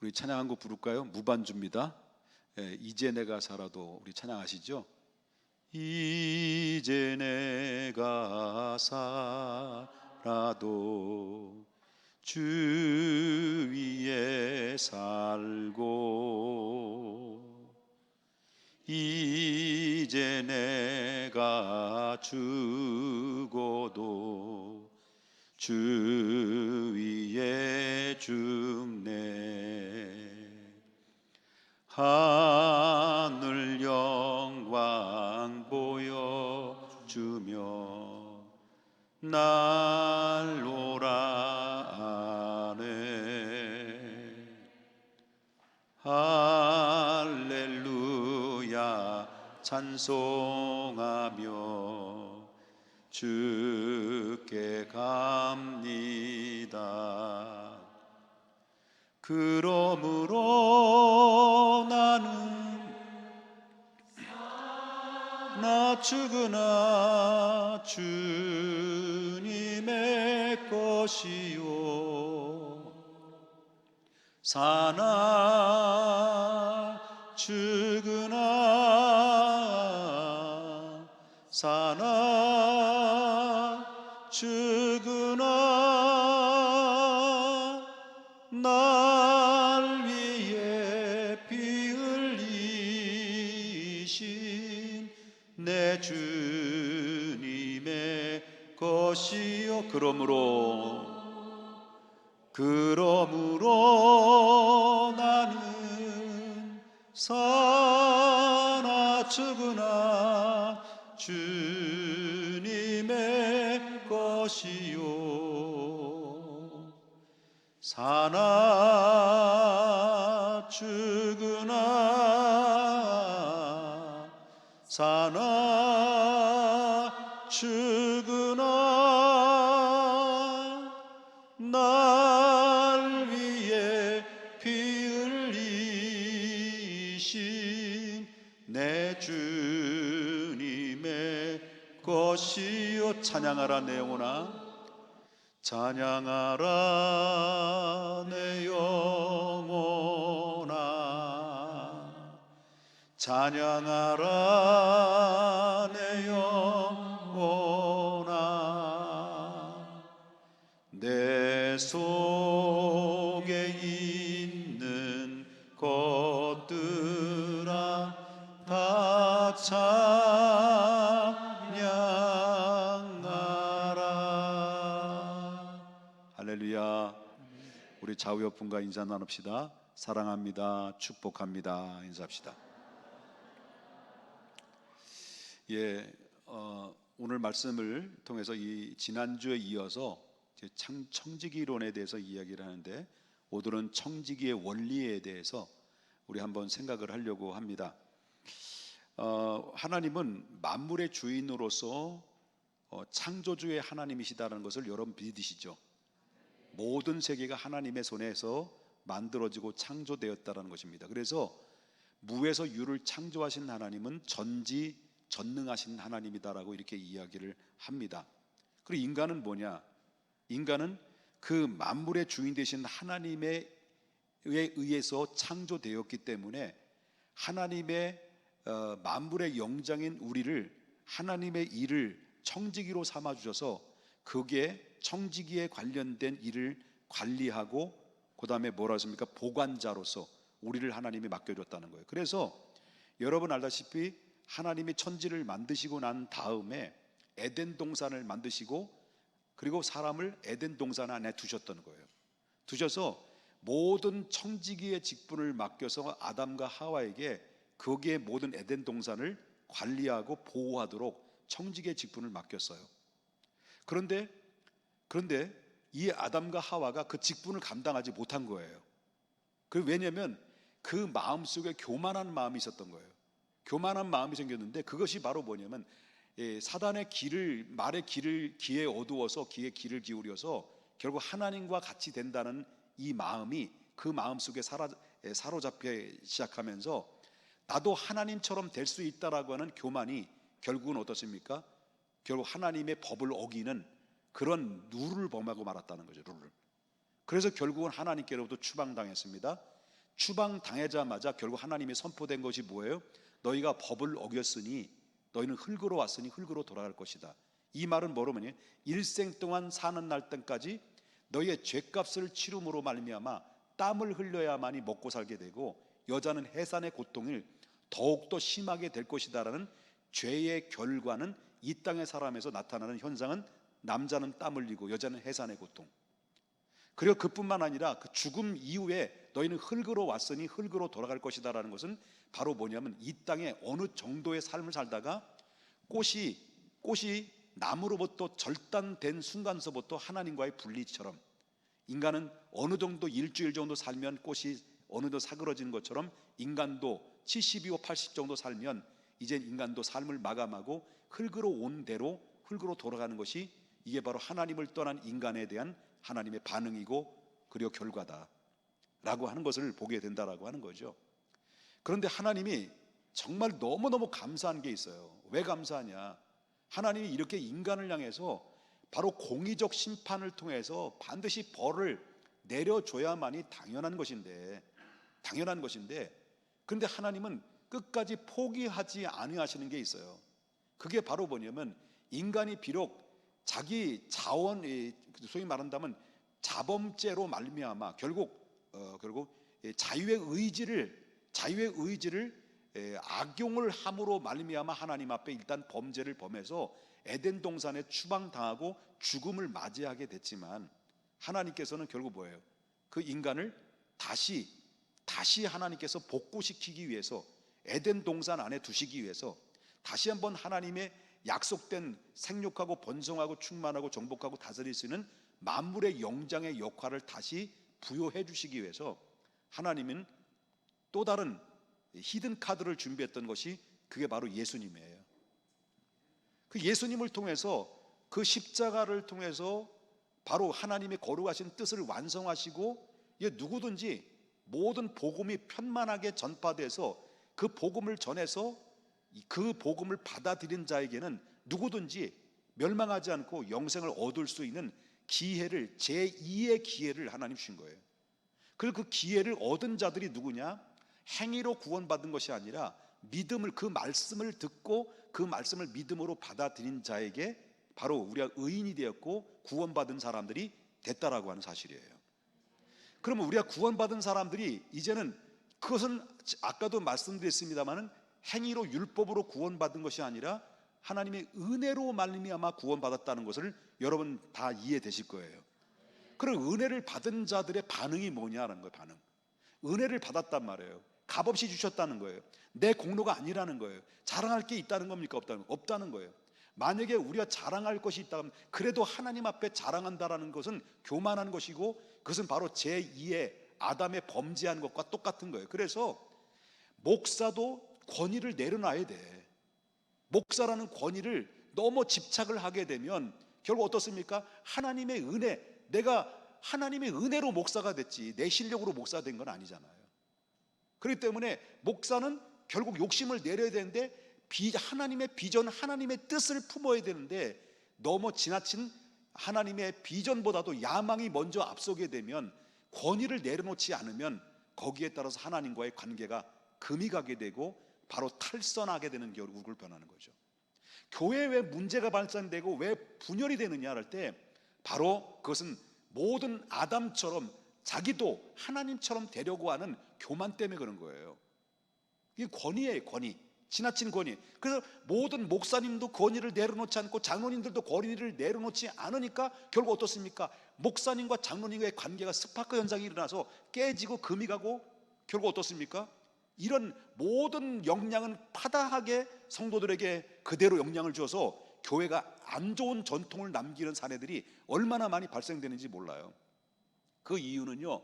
우리 찬양 한곡 부를까요? 무반주입니다. 예, 이제 내가 살아도 우리 찬양 아시죠? 이제 내가 살아도 주 위에 살고 이제 내가 죽어도 주 위에 죽네 하늘 영광 보여주며 날 오라 하네. 할렐루야 찬송하며 주께 갑니다 그러므로 나는 나 죽으나 주님의 것이요. 사나 죽으나 내 주님의 것이요. 그러므로 그러므로 나는 사나 죽으나. 주님의 것이요. 사나 죽으나. 사나 죽으나 날 위해 피 흘리신 내 주님의 것이요. 찬양하라 내 영혼아. 찬양하라 내 영혼아. 찬양하라 내 좌우 옆분과 인사 나눕시다 사랑합니다 축복합니다 인사합시다 예 어, 오늘 말씀을 통해서 이 지난주에 이어서 창, 청지기론에 대해서 이야기를 하는데 오늘은 청지기의 원리에 대해서 우리 한번 생각을 하려고 합니다. 어, 하나님은 만물의 주인으로서 어, 창조주의 하나님이시다는 것을 여러분 믿으시죠? 모든 세계가 하나님의 손에서 만들어지고 창조되었다는 것입니다. 그래서 무에서 유를 창조하신 하나님은 전지 전능하신 하나님이다라고 이렇게 이야기를 합니다. 그리고 인간은 뭐냐? 인간은 그 만물의 주인 되신 하나님에 의해서 창조되었기 때문에 하나님의 어, 만물의 영장인 우리를 하나님의 일을 청지기로 삼아 주셔서 그게 청지기에 관련된 일을 관리하고 그 다음에 뭐라 했습니까? 보관자로서 우리를 하나님이 맡겨줬다는 거예요. 그래서 여러분 알다시피 하나님이 천지를 만드시고 난 다음에 에덴 동산을 만드시고 그리고 사람을 에덴 동산 안에 두셨던 거예요. 두셔서 모든 청지기의 직분을 맡겨서 아담과 하와에게 거기에 모든 에덴 동산을 관리하고 보호하도록 청지기의 직분을 맡겼어요. 그런데 그런데 이 아담과 하와가 그 직분을 감당하지 못한 거예요. 그 왜냐하면 그 마음 속에 교만한 마음이 있었던 거예요. 교만한 마음이 생겼는데 그것이 바로 뭐냐면 예, 사단의 길을 말의 길을 기에 어두워서 기에 길을 기울여서 결국 하나님과 같이 된다는 이 마음이 그 마음 속에 사라, 예, 사로잡혀 시작하면서 나도 하나님처럼 될 수 있다라고 하는 교만이 결국은 어떻습니까? 결국 하나님의 법을 어기는 그런 룰을 범하고 말았다는 거죠. 룰을. 그래서 결국은 하나님께로부터 추방당했습니다. 추방 당하자마자 결국 하나님이 선포된 것이 뭐예요? 너희가 법을 어겼으니 너희는 흙으로 왔으니 흙으로 돌아갈 것이다. 이 말은 뭐로면요? 일생 동안 사는 날 때까지 너희의 죄값을 치rum으로 말미암아 땀을 흘려야만이 먹고 살게 되고 여자는 해산의 고통을 더욱더 심하게 될 것이다라는 죄의 결과는 이 땅의 사람에서 나타나는 현상은 남자는 땀 흘리고 여자는 해산의 고통. 그리고 그뿐만 아니라 그 죽음 이후에 너희는 흙으로 왔으니 흙으로 돌아갈 것이다라는 것은 바로 뭐냐면 이 땅에 어느 정도의 삶을 살다가 꽃이 꽃이 나무로부터 절단된 순간서부터 하나님과의 분리처럼 인간은 어느 정도 일주일 정도 살면 꽃이 어느 정도 사그러지는 것처럼 인간도 70이고 80 정도 살면 이제 인간도 삶을 마감하고 흙으로 온 대로 흙으로 돌아가는 것이 이게 바로 하나님을 떠난 인간에 대한 하나님의 반응이고 그리고 결과다 라고 하는 것을 보게 된다라고 하는 거죠. 그런데 하나님이 정말 너무너무 감사한 게 있어요. 왜 감사하냐? 하나님이 이렇게 인간을 향해서 바로 공의적 심판을 통해서 반드시 벌을 내려줘야만이 당연한 것인데 당연한 것인데 그런데 하나님은 끝까지 포기하지 아니하시는 게 있어요. 그게 바로 뭐냐면 인간이 비록 자기 자원 이 소위 말한다면 자범죄로 말미암아 결국 어, 결국 이 자유의 의지를 자유의 의지를 에, 악용을 함으로 말미암아 하나님 앞에 일단 범죄를 범해서 에덴 동산에 추방당하고 죽음을 맞이하게 됐지만 하나님께서는 결국 뭐예요? 그 인간을 다시 다시 하나님께서 복구시키기 위해서 에덴 동산 안에 두시기 위해서 다시 한번 하나님의 약속된 생육하고 번성하고 충만하고 정복하고 다스릴 수 있는 만물의 영장의 역할을 다시 부여해 주시기 위해서 하나님은 또 다른 히든 카드를 준비했던 것이 그게 바로 예수님이에요. 그 예수님을 통해서 그 십자가를 통해서 바로 하나님의 거룩하신 뜻을 완성하시고 이게 누구든지 모든 복음이 편만하게 전파돼서 그 복음을 전해서 그 복음을 받아들인 자에게는 누구든지 멸망하지 않고 영생을 얻을 수 있는 기회를 제2의 기회를 하나님 주신 거예요. 그리고 그 기회를 얻은 자들이 누구냐? 행위로 구원받은 것이 아니라 믿음을 그 말씀을 듣고 그 말씀을 믿음으로 받아들인 자에게 바로 우리가 의인이 되었고 구원받은 사람들이 됐다라고 하는 사실이에요. 그러면 우리가 구원받은 사람들이 이제는 그것은 아까도 말씀드렸습니다마는 행위로 율법으로 구원받은 것이 아니라 하나님의 은혜로 말미암아 구원받았다는 것을 여러분 다 이해되실 거예요. 그럼 은혜를 받은 자들의 반응이 뭐냐는 거예요. 반응. 은혜를 받았단 말이에요. 값없이 주셨다는 거예요. 내 공로가 아니라는 거예요. 자랑할 게 있다는 겁니까? 없다는 없다는 거예요. 만약에 우리가 자랑할 것이 있다면 그래도 하나님 앞에 자랑한다라는 것은 교만한 것이고 그것은 바로 제2의 아담의 범죄한 것과 똑같은 거예요. 그래서 목사도 권위를 내려놔야 돼. 목사라는 권위를 너무 집착을 하게 되면 결국 어떻습니까? 하나님의 은혜, 내가 하나님의 은혜로 목사가 됐지 내 실력으로 목사 된 건 아니잖아요. 그렇기 때문에 목사는 결국 욕심을 내려야 되는데 비, 하나님의 비전, 하나님의 뜻을 품어야 되는데 너무 지나친 하나님의 비전보다도 야망이 먼저 앞서게 되면 권위를 내려놓지 않으면 거기에 따라서 하나님과의 관계가 금이 가게 되고 바로 탈선하게 되는 결국을 변하는 거죠. 교회에 왜 문제가 발생되고 왜 분열이 되느냐 할 때 바로 그것은 모든 아담처럼 자기도 하나님처럼 되려고 하는 교만 때문에 그런 거예요. 이게 권위예요, 권위. 지나친 권위. 그래서 모든 목사님도 권위를 내려놓지 않고 장로님들도 권위를 내려놓지 않으니까 결국 어떻습니까? 목사님과 장로님과의 관계가 스파크 현상이 일어나서 깨지고 금이 가고 결국 어떻습니까? 이런 모든 역량은 파다하게 성도들에게 그대로 영향을 줘서 교회가 안 좋은 전통을 남기는 사례들이 얼마나 많이 발생되는지 몰라요. 그 이유는요.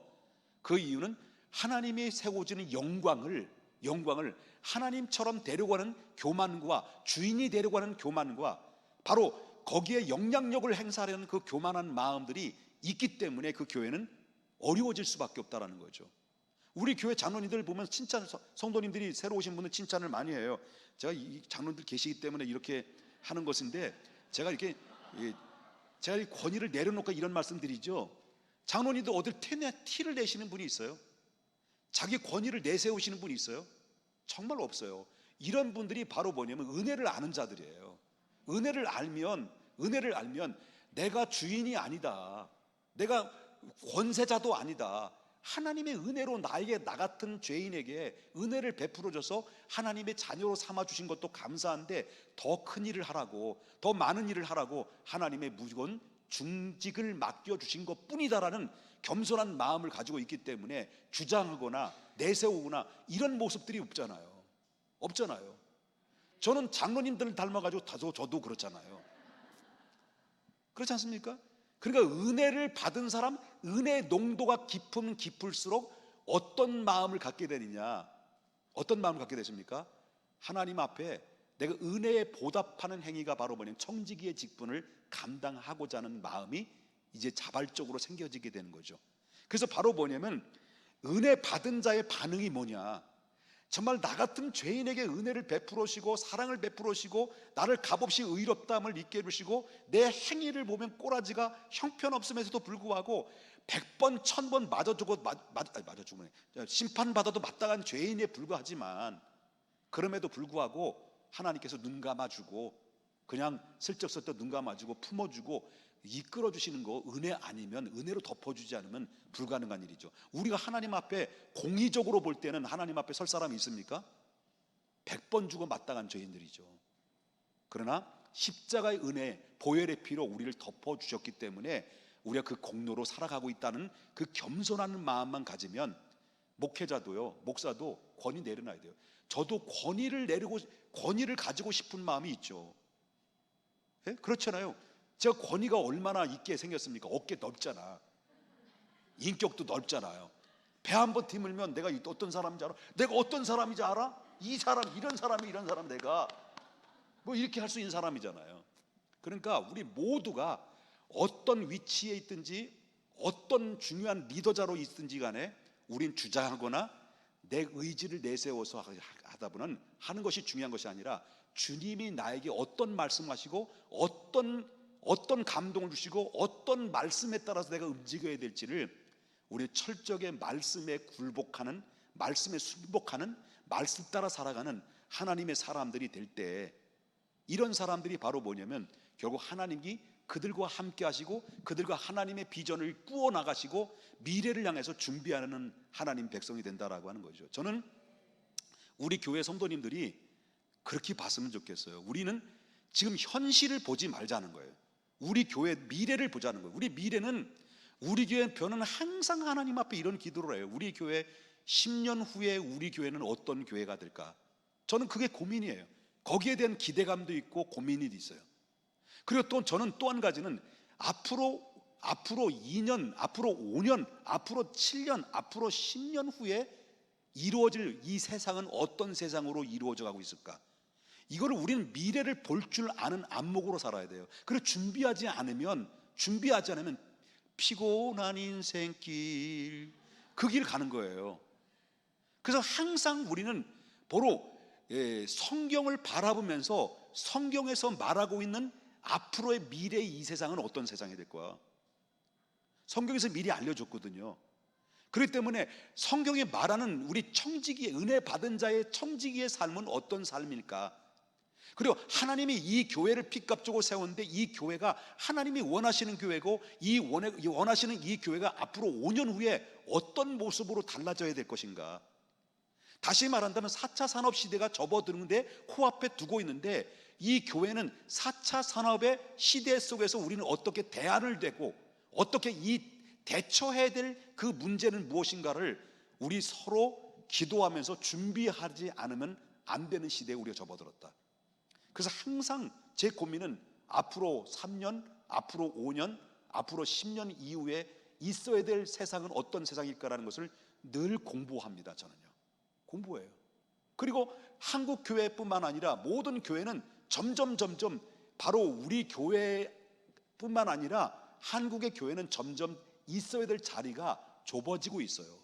그 이유는 하나님이 세워지는 영광을 영광을 하나님처럼 데려가는 교만과 주인이 데려가는 교만과 바로 거기에 영향력을 행사하려는 그 교만한 마음들이 있기 때문에 그 교회는 어려워질 수밖에 없다라는 거죠. 우리 교회 장로님들 보면 칭찬 성도님들이 새로 오신 분은 칭찬을 많이 해요. 제가 이 장로님들 계시기 때문에 이렇게 하는 것인데 제가 이렇게 제가 이 권위를 내려놓고 이런 말씀드리죠. 장로님도 어딜 티내, 티를 내시는 분이 있어요. 자기 권위를 내세우시는 분이 있어요? 정말 없어요. 이런 분들이 바로 뭐냐면 은혜를 아는 자들이에요. 은혜를 알면 은혜를 알면 내가 주인이 아니다. 내가 권세자도 아니다. 하나님의 은혜로 나에게 나 같은 죄인에게 은혜를 베풀어 줘서 하나님의 자녀로 삼아 주신 것도 감사한데 더 큰 일을 하라고 더 많은 일을 하라고 하나님의 무조건 중직을 맡겨 주신 것뿐이다라는 겸손한 마음을 가지고 있기 때문에 주장하거나 내세우거나 이런 모습들이 없잖아요. 없잖아요. 저는 장로님들을 닮아가지고 다소 저도 그렇잖아요. 그렇지 않습니까? 그러니까 은혜를 받은 사람, 은혜의 농도가 깊으면 깊을수록 어떤 마음을 갖게 되느냐? 어떤 마음을 갖게 되십니까? 하나님 앞에 내가 은혜에 보답하는 행위가 바로 뭐냐면 청지기의 직분을 감당하고자 하는 마음이 이제 자발적으로 생겨지게 되는 거죠. 그래서 바로 뭐냐면 은혜 받은 자의 반응이 뭐냐? 정말 나 같은 죄인에게 은혜를 베풀으시고 사랑을 베풀으시고 나를 값없이 의롭다함을 믿게 해주시고 내 행위를 보면 꼬라지가 형편없음에서도 불구하고 백번 천 번 맞아 주고 맞아 주고 심판 받아도 마땅한 죄인에 불과하지만 그럼에도 불구하고 하나님께서 눈 감아 주고 그냥 슬쩍슬쩍 눈 감아주고 품어주고 이끌어 주시는 거 은혜 아니면 은혜로 덮어주지 않으면 불가능한 일이죠. 우리가 하나님 앞에 공의적으로 볼 때는 하나님 앞에 설 사람이 있습니까? 백번 주고 마땅한 죄인들이죠. 그러나 십자가의 은혜, 보혈의 피로 우리를 덮어 주셨기 때문에 우리가 그 공로로 살아가고 있다는 그 겸손한 마음만 가지면 목회자도요, 목사도 권위 내려놔야 돼요. 저도 권위를 내리고 권위를 가지고 싶은 마음이 있죠. 예? 그렇잖아요. 제가 권위가 얼마나 있게 생겼습니까? 어깨 넓잖아. 인격도 넓잖아요. 배 한 번 뒤물면 내가 어떤 사람인지 알아? 내가 어떤 사람인지 알아? 이 사람, 이런 사람이 이런 사람 내가 뭐 이렇게 할 수 있는 사람이잖아요. 그러니까 우리 모두가 어떤 위치에 있든지 어떤 중요한 리더자로 있든지 간에 우린 주장하거나 내 의지를 내세워서 하다 보는 하는 것이 중요한 것이 아니라 주님이 나에게 어떤 말씀하시고 어떤 어떤 감동을 주시고 어떤 말씀에 따라서 내가 움직여야 될지를 우리 철저하게 말씀에 굴복하는 말씀에 순복하는 말씀 따라 살아가는 하나님의 사람들이 될 때 이런 사람들이 바로 뭐냐면 결국 하나님이 그들과 함께 하시고 그들과 하나님의 비전을 꾸어 나가시고 미래를 향해서 준비하는 하나님 백성이 된다라고 하는 거죠. 저는 우리 교회 성도님들이 그렇게 봤으면 좋겠어요. 우리는 지금 현실을 보지 말자는 거예요. 우리 교회 미래를 보자는 거예요. 우리 미래는 우리 교회 변은 항상 하나님 앞에 이런 기도를 해요. 우리 교회 10년 후에 우리 교회는 어떤 교회가 될까? 저는 그게 고민이에요. 거기에 대한 기대감도 있고 고민이 있어요. 그리고 또 저는 또 한 가지는 앞으로 앞으로 2년, 앞으로 5년, 앞으로 7년, 앞으로 10년 후에 이루어질 이 세상은 어떤 세상으로 이루어져 가고 있을까? 이거를 우리는 미래를 볼 줄 아는 안목으로 살아야 돼요. 그리고 준비하지 않으면 준비하지 않으면 피곤한 인생길 그 길 가는 거예요. 그래서 항상 우리는 바로 예, 성경을 바라보면서 성경에서 말하고 있는 앞으로의 미래의 이 세상은 어떤 세상이 될 거야. 성경에서 미리 알려줬거든요. 그렇기 때문에 성경이 말하는 우리 청지기의 은혜 받은 자의 청지기의 삶은 어떤 삶일까? 그리고 하나님이 이 교회를 핏값 주고 세웠는데 이 교회가 하나님이 원하시는 교회고 이 원하시는 이 교회가 앞으로 5년 후에 어떤 모습으로 달라져야 될 것인가? 다시 말한다면 4차 산업 시대가 접어드는데 코앞에 두고 있는데 이 교회는 4차 산업의 시대 속에서 우리는 어떻게 대안을 되고 어떻게 이 대처해야 될 그 문제는 무엇인가를 우리 서로 기도하면서 준비하지 않으면 안 되는 시대에 우리가 접어들었다. 그래서 항상 제 고민은 앞으로 3년, 앞으로 5년, 앞으로 10년 이후에 있어야 될 세상은 어떤 세상일까라는 것을 늘 공부합니다. 저는요. 공부해요. 그리고 한국 교회뿐만 아니라 모든 교회는 점점 점점 바로 우리 교회뿐만 아니라 한국의 교회는 점점 있어야 될 자리가 좁아지고 있어요.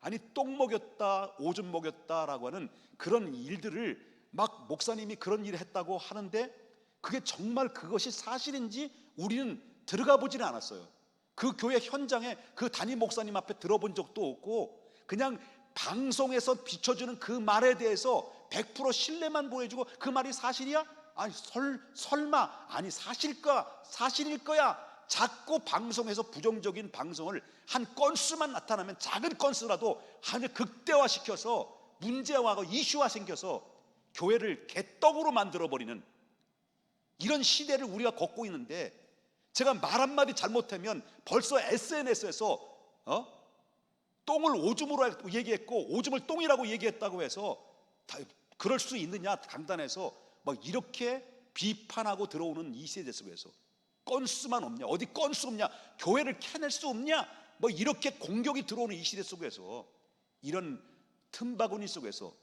아니 똥 먹였다, 오줌 먹였다라고 하는 그런 일들을 막 목사님이 그런 일을 했다고 하는데 그게 정말 그것이 사실인지 우리는 들어가 보지는 않았어요. 그 교회 현장에 그 담임 목사님 앞에 들어본 적도 없고 그냥 방송에서 비춰주는 그 말에 대해서 100% 신뢰만 보여주고 그 말이 사실이야? 아니 설 설마 아니 사실까 사실일 거야. 자꾸 방송에서 부정적인 방송을 한 건수만 나타나면 작은 건수라도 아주 극대화시켜서 문제화하고 이슈화 생겨서 교회를 개떡으로 만들어 버리는 이런 시대를 우리가 걷고 있는데 제가 말 한마디 잘못하면 벌써 SNS에서 어? 똥을 오줌으로 얘기했고 오줌을 똥이라고 얘기했다고 해서 다 그럴 수 있느냐 강단에서 막 이렇게 비판하고 들어오는 이 세대 속에서 건수만 없냐? 어디 건수 없냐? 교회를 캐낼 수 없냐? 뭐 이렇게 공격이 들어오는 이 시대 속에서 이런 틈바구니 속에서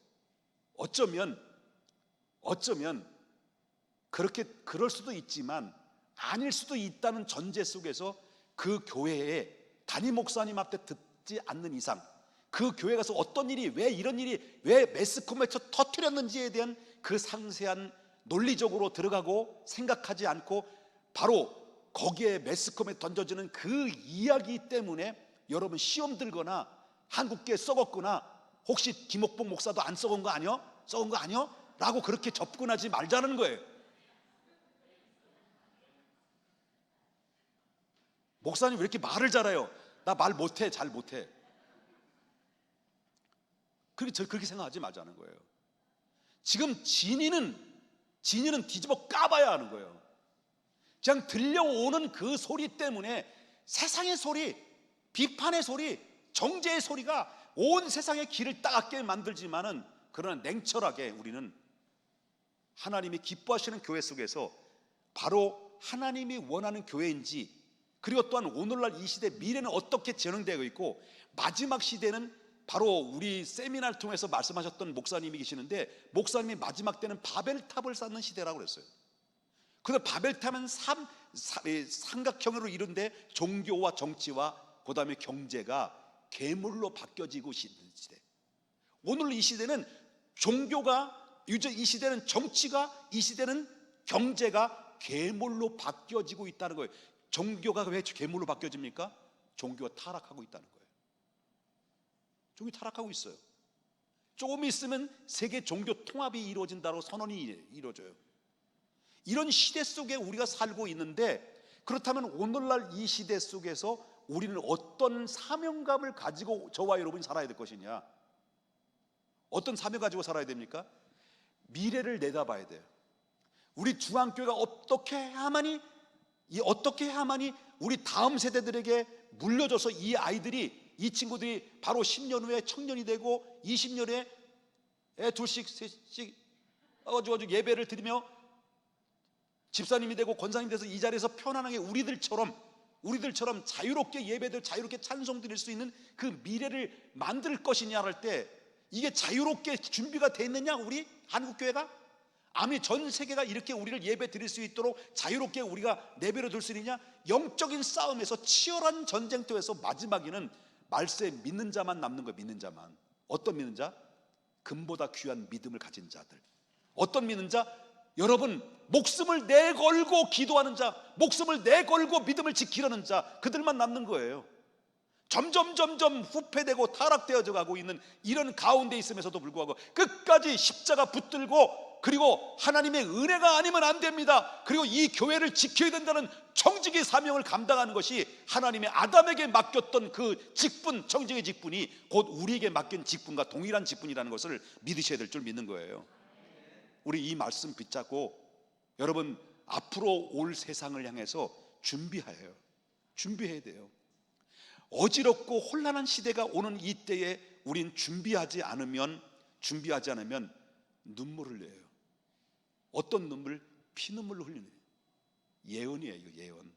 어쩌면 어쩌면 그렇게 그럴 수도 있지만 아닐 수도 있다는 전제 속에서 그 교회에 담임 목사님 앞에 듣지 않는 이상 그 교회 가서 어떤 일이 왜 이런 일이 왜 매스컴에서 터트렸는지에 대한 그 상세한 논리적으로 들어가고 생각하지 않고 바로 거기에 매스컴에 던져지는 그 이야기 때문에 여러분 시험 들거나 한국교회 썩었구나 혹시 김옥봉 목사도 안 썩은 거 아니요? 썩은 거 아니요? 라고 그렇게 접근하지 말자는 거예요. 목사님 왜 이렇게 말을 잘해요? 나 말 못해 잘 못해. 그렇게 저 그렇게 생각하지 말자는 거예요. 지금 진이는 진이는 뒤집어 까봐야 하는 거예요. 그냥 들려오는 그 소리 때문에 세상의 소리 비판의 소리 정죄의 소리가 온 세상의 길을 따갑게 만들지만은 그러나 냉철하게 우리는 하나님이 기뻐하시는 교회 속에서 바로 하나님이 원하는 교회인지 그리고 또한 오늘날 이 시대 미래는 어떻게 진행되고 있고 마지막 시대는 바로 우리 세미나를 통해서 말씀하셨던 목사님이 계시는데 목사님이 마지막 때는 바벨탑을 쌓는 시대라고 그랬어요. 근데 바벨탑은 삼, 삼, 삼각형으로 이룬데 종교와 정치와 그다음에 경제가 괴물로 바뀌어지고 있는 시대. 오늘 이 시대는 종교가 유저 이 시대는 정치가 이 시대는 경제가 괴물로 바뀌어지고 있다는 거예요. 종교가 왜 괴물로 바뀌어집니까? 종교가 타락하고 있다는 거예요. 종교 타락하고 있어요. 조금 있으면 세계 종교 통합이 이루어진다고 선언이 이루어져요. 이런 시대 속에 우리가 살고 있는데 그렇다면 오늘날 이 시대 속에서 우리는 어떤 사명감을 가지고 저와 여러분이 살아야 될 것이냐? 어떤 사명 가지고 살아야 됩니까? 미래를 내다봐야 돼요. 우리 중앙교회가 어떻게 해야만이 이 어떻게 해야만이 우리 다음 세대들에게 물려줘서 이 아이들이 이 친구들이 바로 10년 후에 청년이 되고 20년 후에 애 둘씩 셋씩 가지고 예배를 드리며 집사님이 되고 권사님이 돼서 이 자리에서 편안하게 우리들처럼 우리들처럼 자유롭게 예배들 자유롭게 찬송 드릴 수 있는 그 미래를 만들 것이냐 할 때 이게 자유롭게 준비가 돼 있느냐 우리? 한국 교회가? 아니 전 세계가 이렇게 우리를 예배 드릴 수 있도록 자유롭게 우리가 내버려 둘 수 있느냐? 영적인 싸움에서 치열한 전쟁터에서 마지막에는 말세 믿는 자만 남는 거예요 믿는 자만. 어떤 믿는 자? 금보다 귀한 믿음을 가진 자들. 어떤 믿는 자? 여러분 목숨을 내걸고 기도하는 자 목숨을 내걸고 믿음을 지키려는 자 그들만 남는 거예요 점점 점점 후퇴되고 타락되어져 가고 있는 이런 가운데 있음에서도 불구하고 끝까지 십자가 붙들고 그리고 하나님의 은혜가 아니면 안 됩니다. 그리고 이 교회를 지켜야 된다는 청직의 사명을 감당하는 것이 하나님의 아담에게 맡겼던 그 직분, 청직의 직분이 곧 우리에게 맡긴 직분과 동일한 직분이라는 것을 믿으셔야 될 줄 믿는 거예요. 우리 이 말씀 붙잡고 여러분 앞으로 올 세상을 향해서 준비해요. 준비해야 돼요. 어지럽고 혼란한 시대가 오는 이때에 우린 준비하지 않으면 준비하지 않으면 눈물을 내요. 어떤 눈물? 피눈물을 흘리는 예언이에요, 예언.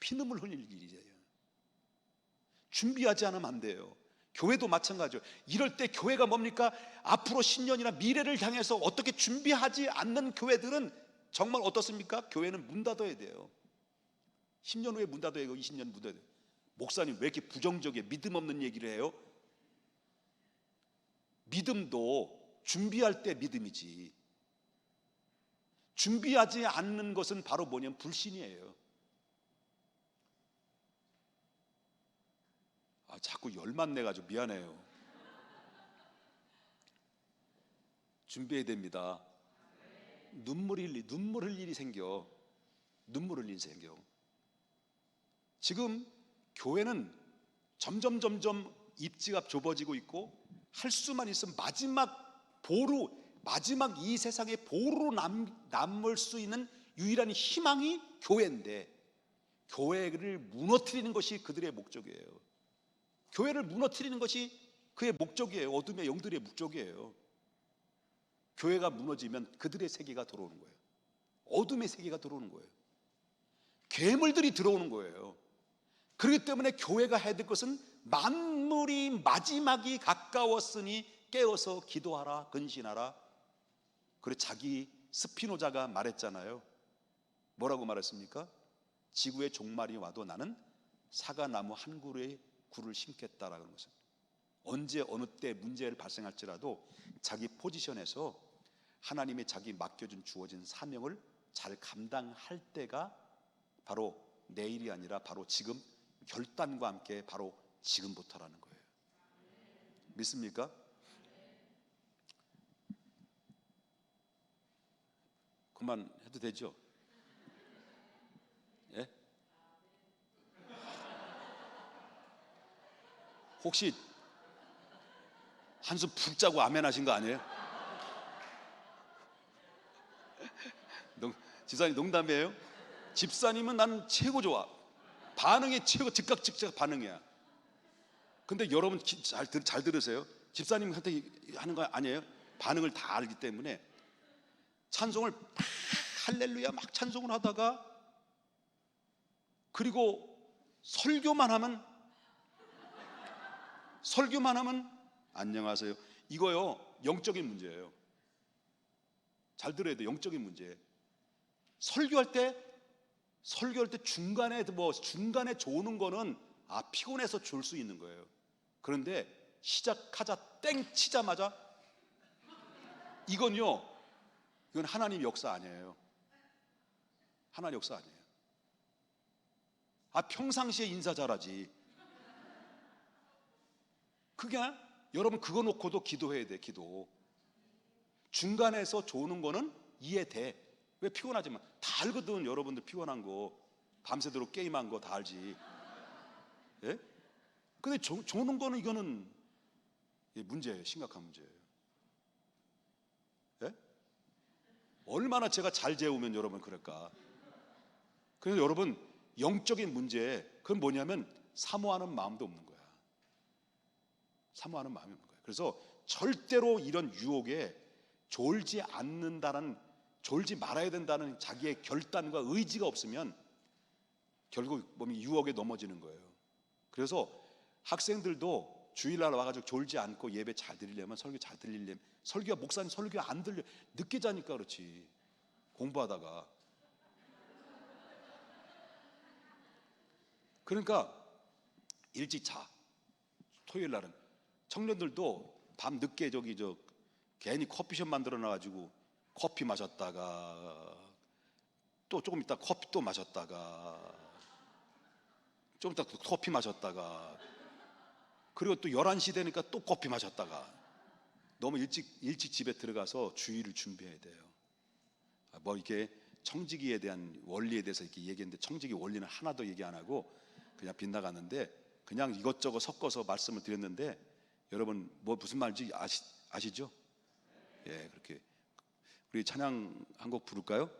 피눈물 흘릴 일이에요. 준비하지 않으면 안 돼요. 교회도 마찬가지예요. 이럴 때 교회가 뭡니까? 앞으로 10년이나 미래를 향해서 어떻게 준비하지 않는 교회들은 정말 어떻습니까? 교회는 문 닫아야 돼요. 10년 후에 문 닫아야 되고 20년 문 닫아야 돼요. 목사님 왜 이렇게 부정적이에 믿음 없는 얘기를 해요? 믿음도 준비할 때 믿음이지. 준비하지 않는 것은 바로 뭐냐면 불신이에요. 아, 자꾸 열만 내가지고 미안해요. 준비해야 됩니다. 눈물 흘리, 눈물 흘 일이 생겨. 눈물 흘린 생겨. 지금 교회는 점점 점점 입지가 좁아지고 있고 할 수만 있으면 마지막 보루 마지막 이 세상의 보루로 남, 남을 수 있는 유일한 희망이 교회인데 교회를 무너뜨리는 것이 그들의 목적이에요. 교회를 무너뜨리는 것이 그의 목적이에요. 어둠의 영들의 목적이에요. 교회가 무너지면 그들의 세계가 들어오는 거예요. 어둠의 세계가 들어오는 거예요. 괴물들이 들어오는 거예요. 그렇기 때문에 교회가 해야 될 것은 만물이 마지막이 가까웠으니 깨어서 기도하라, 근신하라. 그래 자기 스피노자가 말했잖아요. 뭐라고 말했습니까? 지구의 종말이 와도 나는 사과나무 한 그루의 굴을 심겠다라는 것은 언제 어느 때 문제를 발생할지라도 자기 포지션에서 하나님의 자기 맡겨준 주어진 사명을 잘 감당할 때가 바로 내일이 아니라 바로 지금 결단과 함께 바로 지금부터라는 거예요. 믿습니까? 그만 해도 되죠? 예? 혹시 한숨 푹 자고 아멘 하신 거 아니에요? 농, 집사님 농담이에요? 집사님은 난 최고 좋아. 반응이 최고 즉각 즉각 반응이야. 근데 여러분 기- 잘, 들, 잘 들으세요. 집사님한테 하는 거 아니에요? 반응을 다 알기 때문에 찬송을 막 할렐루야 막 찬송을 하다가 그리고 설교만 하면 설교만 하면 안녕하세요. 이거요 영적인 문제예요. 잘 들어야 돼 영적인 문제. 설교할 때 설교할 때 중간에 뭐 중간에 조는 거는 아 피곤해서 졸 수 있는 거예요. 그런데 시작하자 땡 치자마자 이건요 이건 하나님 역사 아니에요. 하나님 역사 아니에요. 아 평상시에 인사 잘하지. 그게 여러분 그거 놓고도 기도해야 돼 기도. 중간에서 조는 거는 이해돼. 왜 피곤하지만 다 알거든 여러분들 피곤한 거 밤새도록 게임한 거 다 알지. 예? 근데 조, 조는 거는 이거는 예, 문제예요. 심각한 문제예요. 예? 얼마나 제가 잘 재우면 여러분 그럴까? 그래서 여러분 영적인 문제 그건 뭐냐면 사모하는 마음도 없는 거야. 사모하는 마음이 없는 거야. 그래서 절대로 이런 유혹에 졸지 않는다는 졸지 말아야 된다는 자기의 결단과 의지가 없으면 결국 몸이 유혹에 넘어지는 거예요. 그래서 학생들도 주일날 와가지고 졸지 않고 예배 잘 드리려면 설교 잘 들리려면 설교가 목사님 설교 안 들려. 늦게 자니까 그렇지. 공부하다가. 그러니까 일찍 자. 토요일 날은. 청년들도 밤 늦게 저기 저 괜히 커피숍 만들어 놔가지고 커피 마셨다가 또 조금 있다 커피 또 마셨다가 좀또 커피 마셨다가 그리고 또 11시 되니까 또 커피 마셨다가 너무 일찍 일찍 집에 들어가서 주의를 준비해야 돼요. 아, 뭐 이렇게 청지기에 대한 원리에 대해서 이렇게 얘기했는데 청지기 원리는 하나도 얘기 안 하고 그냥 빗나갔는데 그냥 이것저것 섞어서 말씀을 드렸는데 여러분 뭐 무슨 말인지 아시, 아시죠? 예, 그렇게 우리 찬양 한 곡 부를까요?